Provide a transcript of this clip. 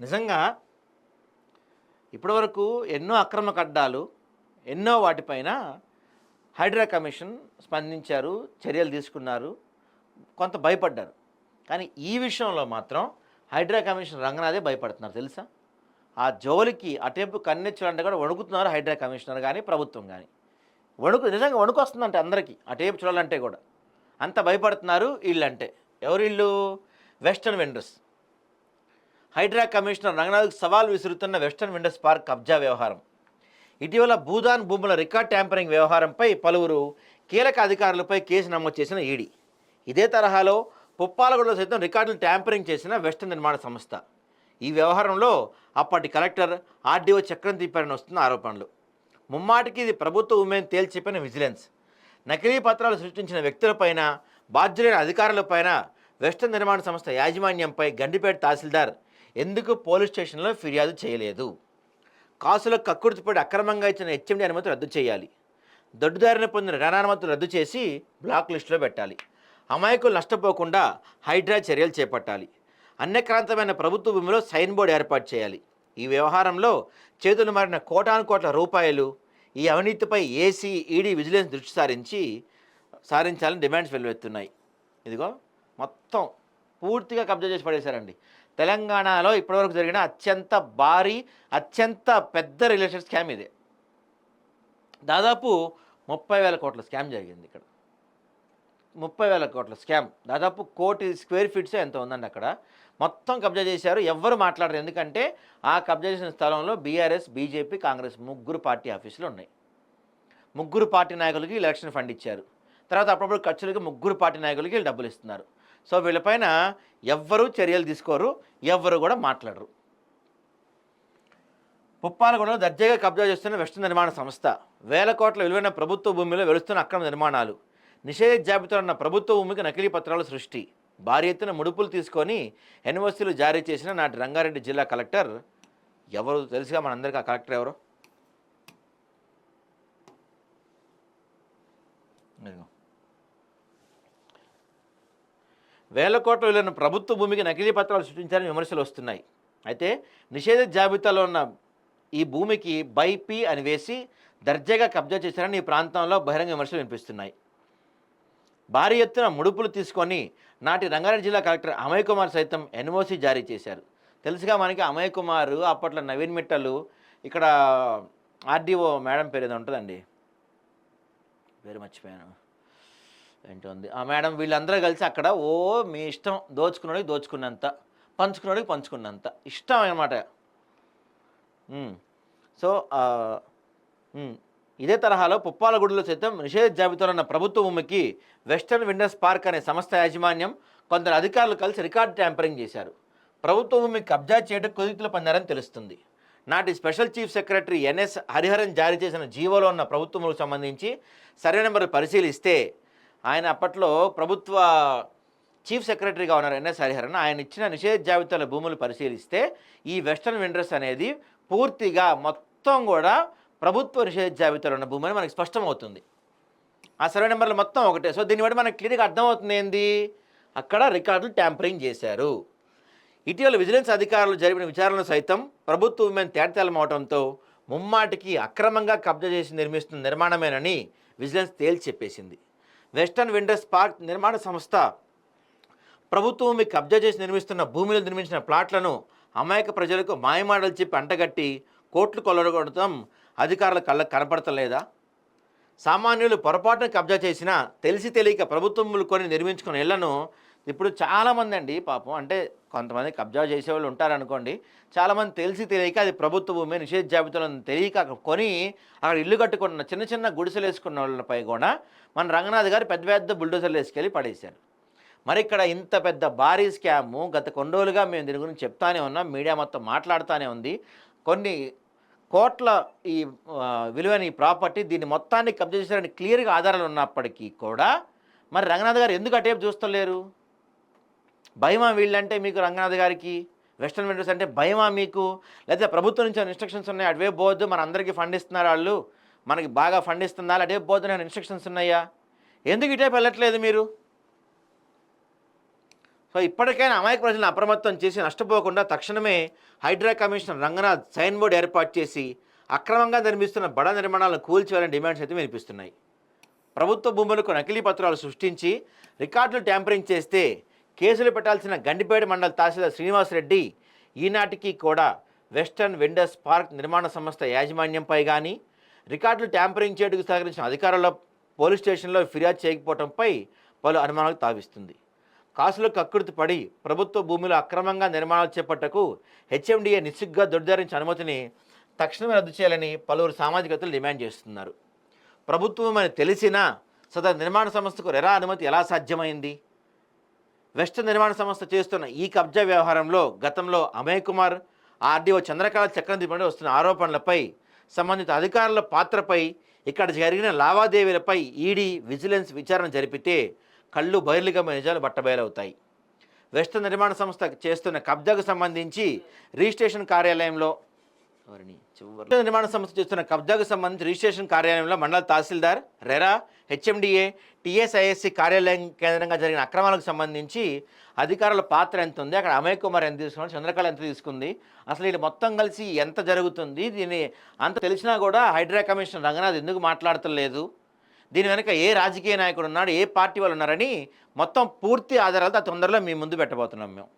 నిజంగా ఇప్పటివరకు ఎన్నో అక్రమ కడ్డాలు ఎన్నో వాటిపైన హైడ్రా కమిషన్ స్పందించారు చర్యలు తీసుకున్నారు కొంత భయపడ్డారు. కానీ ఈ విషయంలో మాత్రం హైడ్రా కమిషన్ రంగనాథే భయపడుతున్నారు తెలుసా? ఆ జోలికి అటేపు కన్నెచ్చాలంటే కూడా వణుకుతున్నారు హైడ్రా కమిషనర్ కానీ ప్రభుత్వం కానీ వణుకు నిజంగా వణుకు వస్తుందంటే అందరికీ అటేపు చూడాలంటే కూడా. అంత భయపడుతున్నారు వీళ్ళంటే. ఎవరు వీళ్ళు వెస్టర్న్ వెండర్స్. హైడ్రా కమిషనర్ రంగనాథ్కు సవాల్ విసురుతున్న వెస్టర్న్ విండస్ పార్క్ కబ్జా వ్యవహారం. ఇటీవల భూదాన్ భూముల రికార్డ్ ట్యాంపరింగ్ వ్యవహారంపై పలువురు కీలక అధికారులపై కేసు నమోదు చేసిన ఈడీ. ఇదే తరహాలో పుప్పాలగూడలో సైతం రికార్డులు ట్యాంపరింగ్ చేసిన వెస్టర్న్ నిర్మాణ సంస్థ. ఈ వ్యవహారంలో అప్పటి కలెక్టర్ ఆర్డీఓ చక్రం తిప్పారని వస్తున్న ఆరోపణలు. ముమ్మాటికి ఇది ప్రభుత్వ ఉమెన్ తేల్చిపోయిన విజిలెన్స్. నకిలీ పత్రాలు సృష్టించిన వ్యక్తులపైన బాధ్యులైన అధికారులపైన వెస్టర్న్ నిర్మాణ సంస్థ యాజమాన్యంపై గండిపేట తహసీల్దార్ ఎందుకు పోలీస్ స్టేషన్లో ఫిర్యాదు చేయలేదు? కాసుల కక్కుర్తిపడి అక్రమంగా ఇచ్చిన హెచ్ఎండి అనుమతి రద్దు చేయాలి. దొడ్డుదారిన పొందిన రణానుమతులు రద్దు చేసి బ్లాక్ లిస్టులో పెట్టాలి. అమాయకులు నష్టపోకుండా హైడ్రా చర్యలు చేపట్టాలి. అన్యక్రాంతమైన ప్రభుత్వ భూమిలో సైన్ బోర్డు ఏర్పాటు చేయాలి. ఈ వ్యవహారంలో చేతులు మారిన కోటాను కోట్ల రూపాయలు ఈ అవినీతిపై ఏసీ ఈడీ విజిలెన్స్ దృష్టి సారించి సారించాలని డిమాండ్స్ వెల్లువెత్తున్నాయి ఇదిగో మొత్తం పూర్తిగా కబ్జా చేసి పడేశారండి. తెలంగాణలో ఇప్పటివరకు జరిగిన అత్యంత భారీ అత్యంత పెద్ద రిలేషన్ స్కామ్ ఇదే. దాదాపు ముప్పై వేల కోట్ల స్కామ్ జరిగింది ఇక్కడ. ముప్పై వేల కోట్ల స్కామ్. దాదాపు కోటి స్క్వేర్ ఫీట్స్ ఎంత ఉందండి అక్కడ. మొత్తం కబ్జా చేశారు. ఎవ్వరు మాట్లాడరు. ఎందుకంటే ఆ కబ్జా చేసిన స్థలంలో బీఆర్ఎస్ బీజేపీ కాంగ్రెస్ ముగ్గురు పార్టీ ఆఫీసులు ఉన్నాయి. ముగ్గురు పార్టీ నాయకులకి ఎలక్షన్ ఫండ్ ఇచ్చారు. తర్వాత అప్పుడప్పుడు ఖర్చులకి ముగ్గురు పార్టీ నాయకులకి డబ్బులు ఇస్తున్నారు. సో వీళ్ళపైన ఎవ్వరూ చర్యలు తీసుకోరు ఎవ్వరు కూడా మాట్లాడరు. పుప్పాలగూడలో దర్జాగా కబ్జా చేస్తున్న వెస్ట్ నిర్మాణ సంస్థ వేల కోట్ల విలువైన ప్రభుత్వ భూమిలో వెలుస్తున్న అక్రమ నిర్మాణాలు నిషేధ జాబితాలో ఉన్న ప్రభుత్వ భూమికి నకిలీ పత్రాల సృష్టి భారీ ఎత్తున ముడుపులు తీసుకొని ఎన్ఓసీలు జారీ చేసిన నాటి రంగారెడ్డి జిల్లా కలెక్టర్ ఎవరు తెలుసుగా? మనందరికీ ఆ కలెక్టర్ ఎవరు ఇదిగో. వేల కోట్ల విలువైన ప్రభుత్వ భూమికి నకిలీ పత్రాలు సృష్టించారని విమర్శలు వస్తున్నాయి. అయితే నిషేధ జాబితాలో ఉన్న ఈ భూమికి బైపీ అని వేసి దర్జాగా కబ్జా చేశారని ఈ ప్రాంతంలో బహిరంగ విమర్శలు వినిపిస్తున్నాయి. భారీ ఎత్తున ముడుపులు తీసుకొని నాటి రంగారెడ్డి జిల్లా కలెక్టర్ అమయ్ కుమార్ సైతం ఎన్ఓసి జారీ చేశారు. తెలుసుగా మనకి అమయ్ కుమార్ అప్పట్లో నవీన్ మిట్టలు ఇక్కడ ఆర్డీఓ మేడం పేరు ఏదో ఉంటుందండి. పేరు మర్చిపోయాను. ఏంటోంది ఆ మేడం వీళ్ళందరూ కలిసి అక్కడ ఓ మీ ఇష్టం దోచుకున్నోడికి దోచుకున్నంత పంచుకున్నోడికి పంచుకున్నంత. ఇష్టం అనమాట సో ఇదే తరహాలో పుప్పాలగూడలో సైతం నిషేధ జాబితాలో ఉన్న ప్రభుత్వ భూమికి వెస్టర్న్ విండర్స్ పార్క్ అనే సంస్థ యాజమాన్యం కొందరు అధికారులు కలిసి రికార్డు ట్యాంపరింగ్ చేశారు. ప్రభుత్వ భూమికి కబ్జా చేయడం కుదితులు పొందారని తెలుస్తుంది. నాటి special chief secretary NS Hariharan జారీ చేసిన జీవోలో ఉన్న ప్రభుత్వములకు సంబంధించి సర్వే నెంబర్ పరిశీలిస్తే ఆయన అప్పట్లో ప్రభుత్వ చీఫ్ సెక్రటరీగా ఉన్నారు ఎన్ఎస్ హరిహరన్. ఆయన ఇచ్చిన నిషేధ జాబితాల భూములు పరిశీలిస్తే ఈ వెస్టర్న్ విండర్స్ అనేది పూర్తిగా మొత్తం కూడా ప్రభుత్వ నిషేధ జాబితాలో ఉన్న భూమి అని మనకి స్పష్టమవుతుంది. ఆ సర్వే నెంబర్లు మొత్తం ఒకటే. సో దీన్ని బట్టి మనకి క్లియర్గా అర్థమవుతుంది ఏంది? అక్కడ రికార్డులు ట్యాంపరింగ్ చేశారు. ఇటీవల విజిలెన్స్ అధికారులు జరిపిన విచారణలు సైతం ప్రభుత్వ ఉమెన్ తేటతెల్లమవడంతో ముమ్మాటికి అక్రమంగా కబ్జా చేసి నిర్మిస్తున్న నిర్మాణమేనని విజిలెన్స్ తేల్చి చెప్పేసింది. వెస్టర్న్ విండర్స్ పార్క్ నిర్మాణ సంస్థ ప్రభుత్వం మీకు కబ్జా చేసి నిర్మిస్తున్న భూమిలో నిర్మించిన ప్లాట్లను అమాయక ప్రజలకు మాయమాటలు చెప్పి అంటగట్టి కోట్లు కొల్లగొడటం అధికారుల కళ్ళకు కనపడతలేదా? సామాన్యులు పొరపాటున కబ్జా చేసినా తెలిసి తెలియక ప్రభుత్వములు కొని నిర్మించుకున్న ఇళ్ళను ఇప్పుడు చాలామంది అండి పాపం అంటే కొంతమంది కబ్జా చేసేవాళ్ళు ఉంటారనుకోండి చాలామంది తెలిసి తెలియక అది ప్రభుత్వ భూమి నిషేధ జాబితాలో తెలియక అక్కడ కొని అక్కడ ఇల్లు కట్టుకున్న చిన్న చిన్న గుడిసెలు వేసుకున్న వాళ్ళపై కూడా మన రంగనాథ్ గారు పెద్ద పెద్ద బుల్డోజర్లు వేసుకెళ్ళి పడేశారు. మరి ఇక్కడ ఇంత పెద్ద భారీ స్కాము గత కొన్ని రోజులుగా మేము దీని గురించి చెప్తానే ఉన్నాం మీడియా మొత్తం మాట్లాడుతూనే ఉంది. కొన్ని కోట్ల ఈ విలువైన ఈ ప్రాపర్టీ దీన్ని మొత్తాన్ని కబ్జా చేశారని క్లియర్గా ఆధారాలు ఉన్నప్పటికీ కూడా మరి రంగనాథ్ గారు ఎందుకు అటేపు చూస్తలేరు? భయమా వీళ్ళంటే మీకు రంగనాథ్ గారికి వెస్టర్న్ వెండర్స్ అంటే భయమా మీకు? లేదా ప్రభుత్వం నుంచి ఇన్స్ట్రక్షన్స్ ఉన్నాయి? అటువే పోవద్దు మన అందరికీ ఫండ్ ఇస్తున్నారు వాళ్ళు. మనకి బాగా ఫండ్ ఇస్తున్నారు? అటువే పోవద్దు నేను ఇన్స్ట్రక్షన్స్ ఉన్నాయా? ఎందుకు ఇటే వెళ్ళట్లేదు మీరు? సో ఇప్పటికైనా అమాయక ప్రజలను అప్రమత్తం చేసి నష్టపోకుండా తక్షణమే Hydraa commissioner Ranganath sign board ఏర్పాటు చేసి అక్రమంగా నిర్మిస్తున్న బడా నిర్మాణాలను కూల్చేయాలని డిమాండ్స్ అయితే వినిపిస్తున్నాయి. ప్రభుత్వ భూములకు నకిలీ పత్రాలు సృష్టించి రికార్డులు ట్యాంపరింగ్ చేస్తే కేసులు పెట్టాల్సిన గండిపేట మండల తహసీల్దార్ శ్రీనివాసరెడ్డి ఈనాటికి కూడా వెస్టర్న్ వెండర్స్ పార్క్ నిర్మాణ సంస్థ యాజమాన్యంపై కానీ రికార్డులు ట్యాంపరింగ్ చేయడానికి సహకరించిన అధికారుల పోలీస్ స్టేషన్లో ఫిర్యాదు చేయకపోవడంపై పలు అనుమానాలకు తావిస్తుంది. కాసులకు కక్కుర్తి పడి ప్రభుత్వ భూమిలో అక్రమంగా నిర్మాణాలు చేపట్టకు హెచ్ఎండిఏ నిస్సిగ్గా దొడ్దారించిన అనుమతిని తక్షణమే రద్దు చేయాలని పలువురు సామాజికతలు డిమాండ్ చేస్తున్నారు. ప్రభుత్వం అని తెలిసినా సదరు నిర్మాణ సంస్థకు రెరా అనుమతి ఎలా సాధ్యమైంది? వెస్ట్ నిర్మాణ సంస్థ చేస్తున్న ఈ కబ్జా వ్యవహారంలో గతంలో అమయ్ కుమార్ ఆర్డీఓ చంద్రకళ చక్రవర్తి వస్తున్న ఆరోపణలపై సంబంధిత అధికారుల పాత్రపై ఇక్కడ జరిగిన లావాదేవీలపై ఈడీ విజిలెన్స్ విచారణ జరిపితే కళ్ళు బయలుగా నిజాలు బట్టబయలవుతాయి. వెస్ట్ నిర్మాణ సంస్థ చేస్తున్న కబ్జాకు సంబంధించి రిజిస్ట్రేషన్ కార్యాలయంలో ఎవరిని? చివరి నిర్మాణ సంస్థ చేస్తున్న కబ్జాకు సంబంధించి రిజిస్ట్రేషన్ కార్యాలయంలో మండల తహసీల్దార్ రెరా హెచ్ఎండిఏ టీఎస్ఐఎస్సి కార్యాలయం కేంద్రంగా జరిగిన అక్రమాలకు సంబంధించి అధికారుల పాత్ర ఎంత ఉంది? అక్కడ అమయ్ కుమార్ ఎంత తీసుకున్నాడు? చంద్రకళ ఎంత తీసుకుంది? అసలు వీళ్ళు మొత్తం కలిసి ఎంత జరుగుతుంది? దీన్ని అంత తెలిసినా కూడా హైడ్రా కమిషన్ రంగనాథ్ ఎందుకు మాట్లాడతలేదు? దీని వెనుక ఏ రాజకీయ నాయకుడు ఉన్నాడు? ఏ పార్టీ వాళ్ళు ఉన్నారని మొత్తం పూర్తి ఆధారాలతో తొందరలో మీ ముందు పెట్టబోతున్నాం మేము.